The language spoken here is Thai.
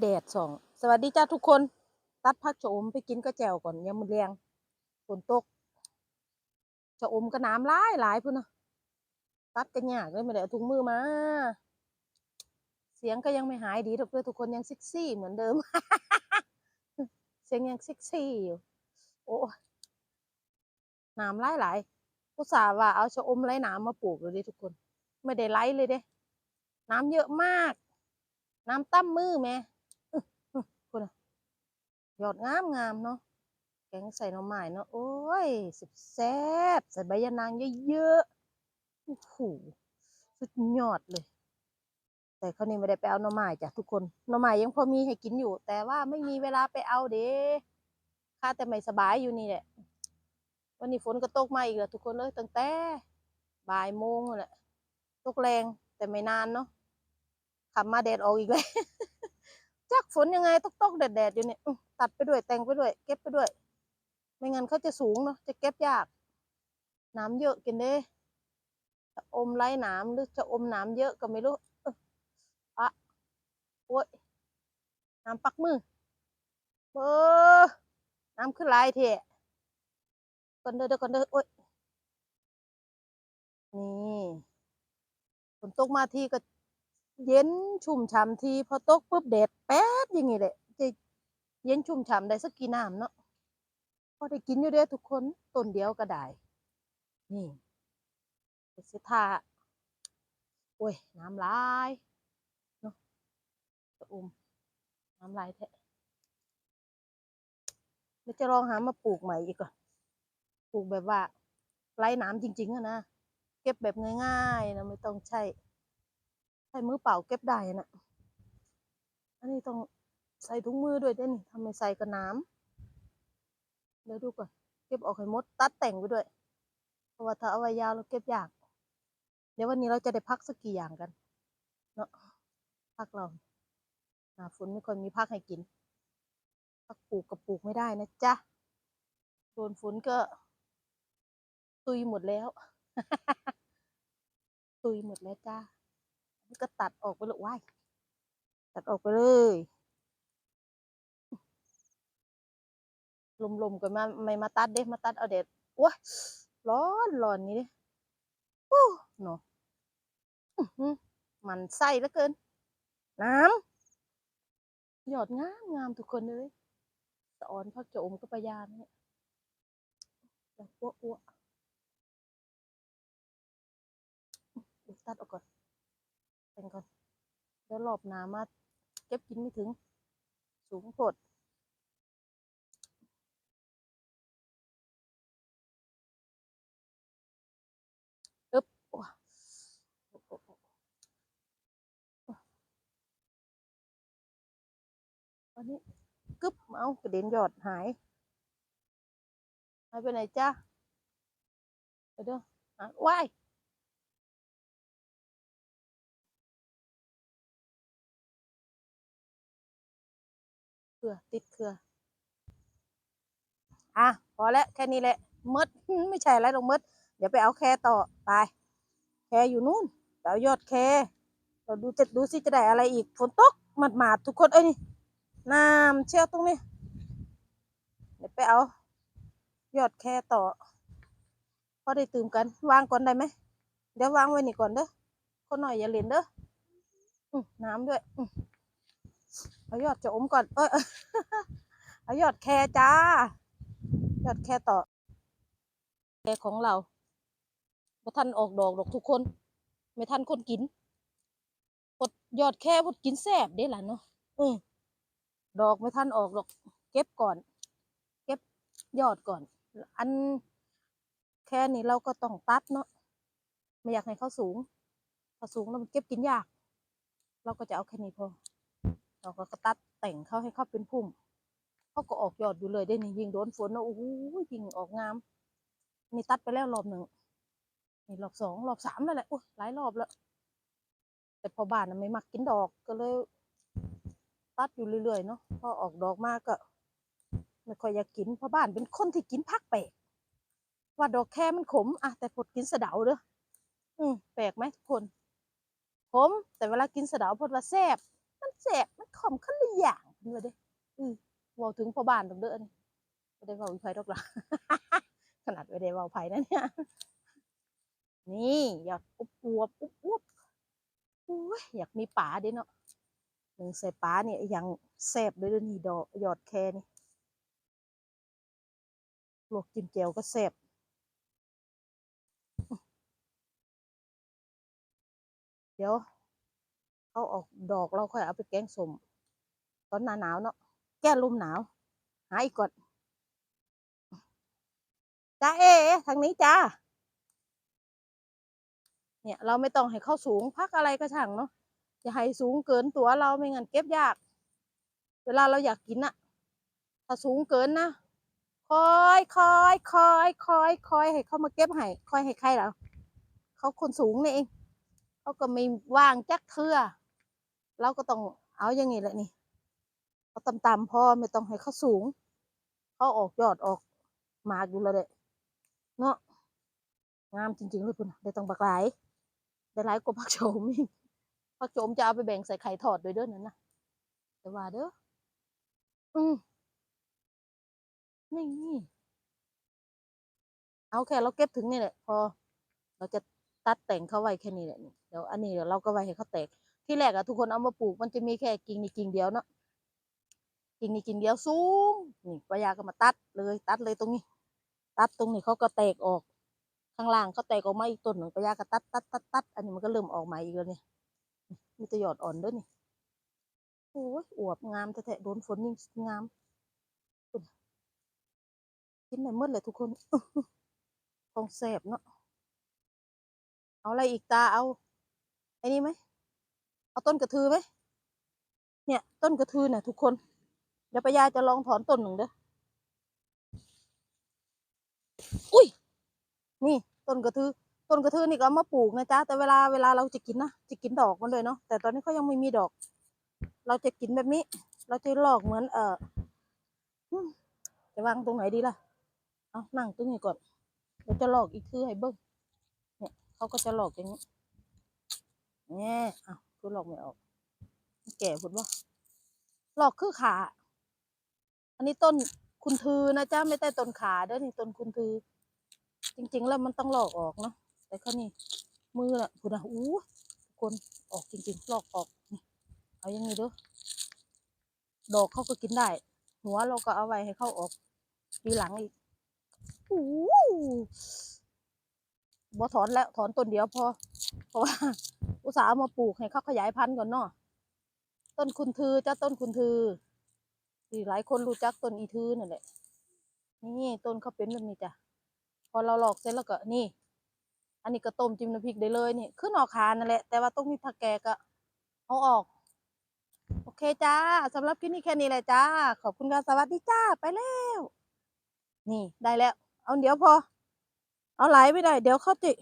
แดดส่อง สวัสดีจ้าทุกคน ตัดผักชะอมไปกินก็แจวก่อนยามมื้อแรงฝนตกชะอมก็น้ำหลายหลายพุ่นนะตัดกันยากเลยไม่ได้เอาถุงมือมา เสียงก็ยังไม่หายดีทุกเพื่อทุกคนยังเซ็กซี่เหมือนเดิม เสียงยังเซ็กซี่อยู่โอ้น้ำหลายหลายอุตส่าห์ว่าเอาชะอมไร้น้ำมาปลูกเลยดิทุกคน ไม่ได้ไร้เลยเด้ น้ำเยอะมาก น้ำตั้มมือแม่ ยอดงามงามเนาะแกงใส่หน่อไม้เนาะโอ้ยสุดแซ่บใส่ใบยะนางเยอะๆโอ้โหสุดยอดเลย แต่คราวนี้ไม่ได้ไปเอาหน่อไม้จ้ะทุกคนหน่อไม้ยังพอมีให้กินอยู่ แต่ว่าไม่มีเวลาไปเอาเด้ข้าแต่ไม่สบายอยู่นี่แหละวันนี้ฝนก็ตกมาอีกแล้วทุกคนเลยตั้งแต่บ่ายโมงแหละตกแรงแต่ไม่นานเนาะขับมาแดดออกอีกแล้ว จักฝนยังไงตกตกแดดแดดอยู่เนี่ยตัดไปด้วยแต่งไปด้วย เก็บไปด้วย ไม่งั้นเขาจะสูงเนาะจะเก็บยากน้ำเยอะกินเด้จะอมไร้น้ำหรือจะอมน้ำเยอะก็ไม่รู้อ้ออะโอ้ยน้ำปักมือเออน้ำขึ้นลายเทะก่อนเด้อเด้อก่อนเด้อโอ้ยนี่ฝนตกมาทีก็ เย็นชุ่มฉ่ำทีพอตกปุ๊บแดดแป๊ดอย่างงี้แหละจะเย็นชุ่มฉ่ำได้สักกี่น้ำเนาะพอได้กินอยู่เด้ทุกคนต้นเดียวก็ได้นี่ไปสิทาโอ้ยน้ำลายเนาะจะอุ้มน้ำลายแท้เดี๋ยวจะลองหามาปลูกใหม่อีกก่อนปลูกแบบว่าไร้น้ำจริงๆอะนะเก็บแบบง่ายๆนะไม่ต้องใช้ ใช้มือเปล่าเก็บได้นะอันนี้ต้องใส่ถุงมือด้วยเด้นี่ทำไมใส่กับน้ำเดี๋ยวดูก่อน เก็บออกให้หมด ตัดแต่งไปด้วย เพราะว่าถ้าเอาไว้ยาวเราเก็บยาก เดี๋ยววันนี้เราจะได้พักสักกี่อย่างกัน เนาะพักเราหนาฝนไม่ค่อยมีพักให้กินพักปลูกกับปลูกไม่ได้นะจ๊ะ โดนฝนก็ ตุยหมดแล้ว ตุยหมดแล้วจ้า ก็ตัดออกไปเลยว้ายตัดออกไปเลยลมๆกันมาไม่มาตัดเด้มาตัดเอาเด็ดว้ายร้อนร้อนนี่เด้โอ้เนาะอื้อหือมันไส้เหลือเกิน น้ำหยอดงามงามทุกคนเลยสะออนพักจะอมก็ปยานเนี่ยแบบอ้วอ้วเดี๋ยวตัดออกก่อน แต่งก่อนเดี๋ยวรอบหนามาเก็บกินไม่ถึง สูงโพดอึบโอ้อันนี้กึบเอากระเด็นยอดหาย หายไปไหนจ้าเดี๋ยวเด้อหาว้าย รือ ติดเครือ อะ พอแล้วแค่นี้แหละมดไม่ใช่อะไรหรอกมด เดี๋ยวไปเอาแคต่อไป แคอยู่นู่นเอายอดแคเราดูจะดูสิจะได้อะไรอีกฝนตกหมาดหมาดๆทุกคนเอ้ยนี่น้ำเชี่ยวตรงนี้ เดี๋ยวไปเอา ยอดแคต่อพอได้ตื่มกันวางก่อนได้ไหมเดี๋ยววางไว้นี่ก่อนเด้อคนหน่อยอย่าเล่นเด้อน้ำด้วยอื เอายอดจะอมก่อน เอ้ยเอายอดแคจ้า ยอดแคต่อ แคของเราบ่ทันออกดอกดอกทุกคน ไม่ทันคนกินพดยอดแค่พดกินแซ่บเด้หล่ะเนาะอือดอกไม่ทันออกดอก เก็บก่อน เก็บยอดก่อน อันแค่นี้เราก็ต้องตัดเนาะไม่อยากให้เขาสูงเขาสูงแล้วมันเก็บกินยาก เราก็จะเอาแค่นี้พอ เราก็ตัดแต่งเขาให้เข้าเป็นพุ่มเขาก็ออกยอดอยู่เลยได้นี่ยิงโดนฝนนะโอ้โหยิงออกงาม นี่ตัดไปแล้วรอบหนึ่งนี่รอบสองรอบสามแล้วแหละโอ้หลายรอบแล้ว แต่พอบ้านไม่มักกินดอกก็เลย ตัดอยู่เรื่อยๆเนาะพอออกดอกมากก็ไม่ค่อยอยากกินเพราะบ้านเป็นคนที่กินผักแปลกว่าดอกแค่มันขมอะแต่พดกินสะเดาเด้ออืมแปลกไหมทุกคนขมแต่เวลากินสะเดาพดว่าแซ่บมันแซ่บ อมขึ้นเลยอย่างเด้อเด้อือว้าถึงพ่อบ้านดอกเด้อนี่บ่ได้ว้าอีไผดอกล่ะขนาดไม่ได้ว้าไผนะเนี่ยนี่อยากอุบอวบอุบอวบโอ้ยอยากมีป๋าเด้เนาะหนึ่งใส่ป๋าเนี่ยยังแซ่บเลยเด้อนี่ดอกยอดแค่นี่ลวกจิ้มแจ่วก็แซ่บเดี๋ยว เอาออกดอกเราค่อยเอาไปแกงสมตอนหนาหนาวเนาะแก้ลมหนาว หาอีกก่อนจ้าเอทางนี้จ้าเนี่ย เราไม่ต้องให้เข้าสูงพักอะไรก็ช่างเนาะอย่าให้สูงเกินตัวเราไม่งั้นเก็บยาก เวลาเราอยากกินอะถ้าสูงเกินนะคอยคอยคอยคอยคอยให้เขามาเก็บให้คอยให้ใครเหรอเขาคนสูงนี่เองเขาก็ไม่ว่างจักเทื่อ เราก็ต้องเอาอย่างนี้แหละนี่เอาต่ำๆพอไม่ต้องให้เขาสูง เขาออกยอดออกหมากอยู่แล้วเด้เนาะงามจริงๆเลยพุ่นได้ต้องบักหลายได้หลายกว่าผักโฉมอีกผักโฉมจะเอาไปแบ่งใส่ไข่ทอดด้วยเด้อนั่นนะแต่ว่าเด้ออืมนี่นี่เอาแค่เราเก็บถึงนี่แหละพอ เราจะตัดแต่งเขาไว้แค่นี้แหละเดี๋ยวอันนี้เดี๋ยวเราก็ไว้ให้เขาแตก ที่แรกอะทุกคนเอามาปลูกมันจะมีแค่กิ่งนี่กิ่งเดียวเนาะกิ่งนี่กิ่งเดียวสูงนี่ปายาก็มาตัดเลย ตัดเลยตรงนี้ ตัดตรงนี้เขาก็แตกออก ข้างล่างเขาแตกออกมาอีกต้นหนึ่งปายาก็ตัดตัดตัดตัดอันนี้มันก็เริ่มออกมาอีกแล้วเนี่ยมีต่หยอดอ่อนด้วยนี่โอ้ยอวบงามแท้ๆโดนฝนยิ่งงามกินไหนหมดเลยทุกคนต้องแสบเนาะเอาอะไรอีกตาเอาไอ้นี่ไหม เอาต้นกระทือไหมเนี่ย ต้นกระทือเนี่ยทุกคน เดี๋ยวปายาจะลองถอนต้นหนึ่งเด้ออุ้ย นี่ต้นกระทือต้นกระทือนี่ก็มาปลูกนะจ๊ะแต่เวลาเวลาเราจะกินนะจะกินดอกมันเลยเนาะแต่ตอนนี้เขายังไม่มีดอก เราจะกินแบบนี้ เราจะลอกเหมือนเออจะวางตรงไหนดีล่ะเอานั่งตรงนี้ก่อนเดี๋ยวจะลอกอีกคือให้เบิ้งเนี่ยเขาก็จะหลอกอย่างนี้แง่อ้า วคือหลอกไม่ออก แก่พูดว่าหลอกคือขา อันนี้ต้นคุณทือนะจ๊ะไม่ได้ต้นขาเด้อนี่ต้นคุณทือ จริง ๆ แล้วมันต้องหลอกออกเนาะแต่เขานี่มือน่ะพูดนะอู้คนออกจริงๆหลอกออกนี่เอาย่างนี้เด้อดอกเขาก็กินได้ หัวเราก็เอาไว้ให้เขาออกทีหลังอีกอู้ บ่ถอนแล้วถอนต้นเดียวพอ เพราะว่า อุตส่าห์เอามาปลูกให้เขาขยายพันธุ์ก่อนเนาะต้นคุณทือจ้าต้นคุณทือที่หลายคนรู้จักต้นอีทือนั่นแหละนี่ต้นเขาเป็นแบบนี้จ้ะพอเราหลอกเสร็จแล้วก็นี่ อันนี้ก็ต้มจิ้มน้ำพริกได้เลยนี่ขึ้นออกคานนั่นแหละ แต่ว่าต้องมีผักแกก็เอาออก โอเคจ้าสำหรับคลิปนี้แค่นี้แหละจ้า ขอบคุณค่ะสวัสดีจ้าไปแล้ว นี่ได้แล้ว เอาเดี๋ยวพอ เอาไหลไม่ได้ เดี๋ยวเขาจิ